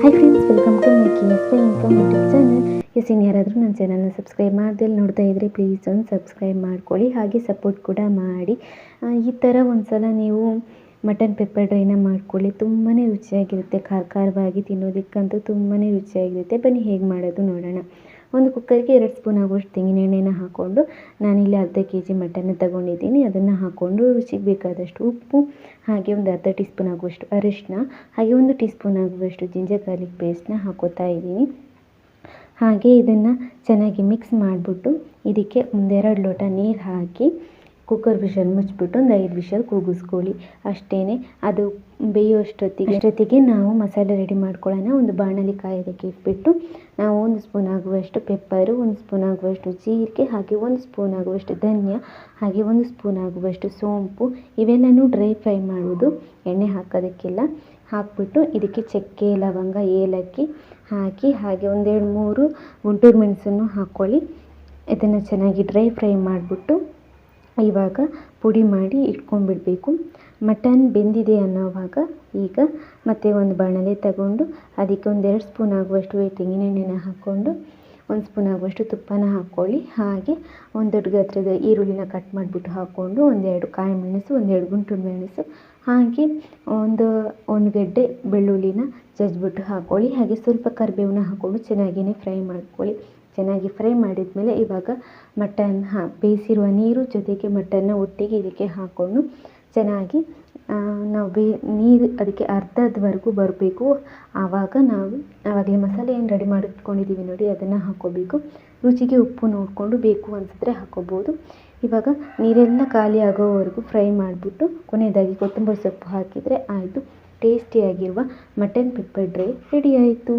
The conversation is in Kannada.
Hi friends welcome to making Y income YouTube channel S ಇನ್ನು ಯಾರಾದರೂ ನನ್ನ ಚಾನಲ್ನ ಸಬ್ಸ್ಕ್ರೈಬ್ ಮಾಡ್ದಲ್ಲಿ ನೋಡ್ತಾ ಇದ್ದರೆ ಪ್ಲೀಸ್ ಒಂದು ಸಬ್ಸ್ಕ್ರೈಬ್ ಮಾಡ್ಕೊಳ್ಳಿ, ಹಾಗೆ ಸಪೋರ್ಟ್ ಕೂಡ ಮಾಡಿ. ಈ ಥರ ಒಂದು ಸಲ ನೀವು ಮಟನ್ ಪೆಪ್ಪರ್ ಡ್ರೈನ ಮಾಡ್ಕೊಳ್ಳಿ. ತುಂಬಾ ರುಚಿಯಾಗಿರುತ್ತೆ, ಖಾರ ಖಾರವಾಗಿ ತಿನ್ನೋದಕ್ಕಂತೂ ತುಂಬಾ ರುಚಿಯಾಗಿರುತ್ತೆ. ಬನ್ನಿ ಹೇಗೆ ಮಾಡೋದು ನೋಡೋಣ. ಒಂದು ಕುಕ್ಕರ್ಗೆ ಎರಡು ಸ್ಪೂನ್ ಆಗುವಷ್ಟು ತೆಂಗಿನ ಎಣ್ಣೆನ ಹಾಕ್ಕೊಂಡು ನಾನಿಲ್ಲಿ ಅರ್ಧ ಕೆ ಜಿ ಮಟನ್ನ ತಗೊಂಡಿದ್ದೀನಿ. ಅದನ್ನು ಹಾಕ್ಕೊಂಡು ರುಚಿಗೆ ಬೇಕಾದಷ್ಟು ಉಪ್ಪು, ಹಾಗೆ ಒಂದು ಅರ್ಧ ಟೀ ಸ್ಪೂನ್ ಆಗುವಷ್ಟು ಅರಿಶಿನ ಹಾಗೆ ಒಂದು ಟೀ ಸ್ಪೂನ್ ಆಗುವಷ್ಟು ಜಿಂಜರ್ ಗಾರ್ಲಿಕ್ ಪೇಸ್ಟ್ನ ಹಾಕೋತಾ ಇದ್ದೀನಿ. ಹಾಗೆ ಇದನ್ನು ಚೆನ್ನಾಗಿ ಮಿಕ್ಸ್ ಮಾಡಿಬಿಟ್ಟು ಇದಕ್ಕೆ ಒಂದೆರಡು ಲೋಟ ನೀರು ಹಾಕಿ ಕುಕ್ಕರ್ ವಿಷಲ್ ಮುಚ್ಚಿಬಿಟ್ಟು ಒಂದು ಐದು ವಿಷಲ್ ಕೂಗಿಸ್ಕೊಳ್ಳಿ ಅಷ್ಟೇ ಅದು ಬೇಯೋಷ್ಟೊತ್ತಿಗೆ ಅಷ್ಟೊತ್ತಿಗೆ ನಾವು ಮಸಾಲೆ ರೆಡಿ ಮಾಡ್ಕೊಳ್ಳೋಣ. ಒಂದು ಬಾಣಲಿ ಕಾಯೋದಕ್ಕೆ ಇಟ್ಬಿಟ್ಟು ನಾವು ಒಂದು ಸ್ಪೂನ್ ಆಗುವಷ್ಟು ಪೆಪ್ಪರು ಒಂದು ಸ್ಪೂನ್ ಆಗುವಷ್ಟು ಜೀರಿಗೆ, ಹಾಗೆ ಒಂದು ಸ್ಪೂನ್ ಆಗುವಷ್ಟು ಧನಿಯಾ, ಹಾಗೆ ಒಂದು ಸ್ಪೂನ್ ಆಗುವಷ್ಟು ಸೋಂಪು. ಇವೆಲ್ಲನೂ ಡ್ರೈ ಫ್ರೈ ಮಾಡೋದು ಎಣ್ಣೆ ಹಾಕೋದಕ್ಕೆಲ್ಲ. ಹಾಕ್ಬಿಟ್ಟು ಇದಕ್ಕೆ ಚಕ್ಕೆ, ಲವಂಗ, ಏಲಕ್ಕಿ ಹಾಕಿ, ಹಾಗೆ ಒಂದೆರಡು ಮೂರು ಗುಂಟೂರು ಮೆಣಸನ್ನು ಹಾಕ್ಕೊಳ್ಳಿ. ಇದನ್ನು ಚೆನ್ನಾಗಿ ಡ್ರೈ ಫ್ರೈ ಮಾಡಿಬಿಟ್ಟು ಇವಾಗ ಪುಡಿ ಮಾಡಿ ಇಟ್ಕೊಂಡ್ಬಿಡಬೇಕು. ಮಟನ್ ಬೆಂದಿದೆ ಅನ್ನೋವಾಗ ಈಗ ಮತ್ತೆ ಒಂದು ಬಾಣಲೆ ತಗೊಂಡು ಅದಕ್ಕೆ ಒಂದೆರಡು ಸ್ಪೂನ್ ಆಗುವಷ್ಟು ತೆಂಗಿನೆಣ್ಣೆನ ಹಾಕ್ಕೊಂಡು ಒಂದು ಸ್ಪೂನ್ ಆಗುವಷ್ಟು ತುಪ್ಪನ ಹಾಕ್ಕೊಳ್ಳಿ. ಹಾಗೆ ಒಂದು ದೊಡ್ಡ ಗಾತ್ರದ ಈರುಳ್ಳಿನ ಕಟ್ ಮಾಡಿಬಿಟ್ಟು ಹಾಕ್ಕೊಂಡು ಒಂದೆರಡು ಕಾಯಿ ಮೆಣಸು, ಒಂದೆರಡು ಗುಂಟು ಮೆಣಸು, ಹಾಗೆ ಒಂದು ಒಂದು ಗೆಡ್ಡೆ ಬೆಳ್ಳುಳ್ಳಿನ ಜಜ್ಜಿಬಿಟ್ಟು ಹಾಕ್ಕೊಳ್ಳಿ. ಹಾಗೆ ಸ್ವಲ್ಪ ಕರಿಬೇವನ್ನ ಹಾಕ್ಕೊಂಡು ಚೆನ್ನಾಗಿಯೇ ಫ್ರೈ ಮಾಡ್ಕೊಳ್ಳಿ. ಚೆನ್ನಾಗಿ ಫ್ರೈ ಮಾಡಿದ ಮೇಲೆ ಇವಾಗ ಮಟನ್ ಹಾ, ಬೇಯಿಸಿರುವ ನೀರು ಜೊತೆಗೆ ಮಟನ್ನ ಒಟ್ಟಿಗೆ ಇದಕ್ಕೆ ಹಾಕ್ಕೊಂಡು ಚೆನ್ನಾಗಿ ನಾವು ಬೇ, ನೀರು ಅದಕ್ಕೆ ಅರ್ಧದವರೆಗೂ ಬರಬೇಕು. ಆವಾಗ ನಾವು, ಆವಾಗಲೇ ಮಸಾಲೆ ಏನು ರೆಡಿ ಮಾಡಿಟ್ಕೊಂಡಿದ್ದೀವಿ ನೋಡಿ, ಅದನ್ನು ಹಾಕ್ಕೋಬೇಕು. ರುಚಿಗೆ ಉಪ್ಪು ನೋಡಿಕೊಂಡು ಬೇಕು ಅನಿಸಿದ್ರೆ ಹಾಕ್ಕೋಬೋದು. ಇವಾಗ ನೀರೆಲ್ಲ ಖಾಲಿ ಆಗೋವರೆಗೂ ಫ್ರೈ ಮಾಡಿಬಿಟ್ಟು, ಕೊನೆಯದಾಗಿ ಕೊತ್ತಂಬರಿ ಸೊಪ್ಪು ಹಾಕಿದರೆ ಆಯಿತು. ಟೇಸ್ಟಿಯಾಗಿರುವ ಮಟನ್ ಪೆಪ್ಪರ್ ಡ್ರೈ ರೆಡಿ ಆಯಿತು.